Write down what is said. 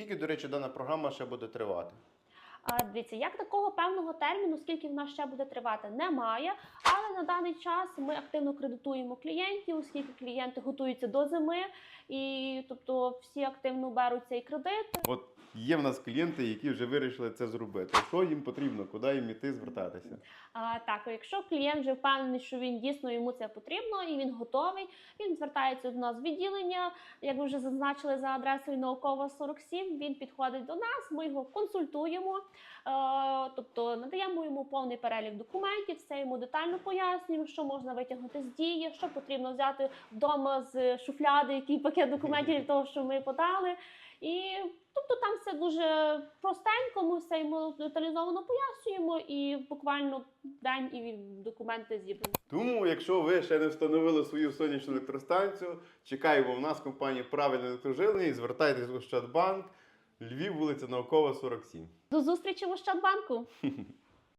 Скільки, до речі, дана програма ще буде тривати? Дивіться, як такого певного терміну, скільки в нас ще буде тривати, немає. Але на даний час ми активно кредитуємо клієнтів, оскільки клієнти готуються до зими, і тобто всі активно беруть цей кредит. От є в нас клієнти, які вже вирішили це зробити. Що їм потрібно, куди їм іти звертатися? А, так, якщо клієнт вже впевнений, що він дійсно йому це потрібно і він готовий, він звертається до нас в відділення. Як ви вже зазначили за адресою наукова 47, він підходить до нас, ми його консультуємо, тобто надаємо йому повний перелік документів, все йому детально пояснюємо, що можна витягнути з дії, що потрібно взяти вдома з шуфляди, який пакет документів для того, що ми подали. І тобто там все дуже простенько, ми все йому деталізовано пояснюємо, і буквально день і документи зібрані. Тому, якщо ви ще не встановили свою сонячну електростанцію, чекаємо в нас компанії правильне електроживлення і звертайтесь в Ощадбанк, Львів, вулиця Наукова, 47. До зустрічі в Ощадбанку!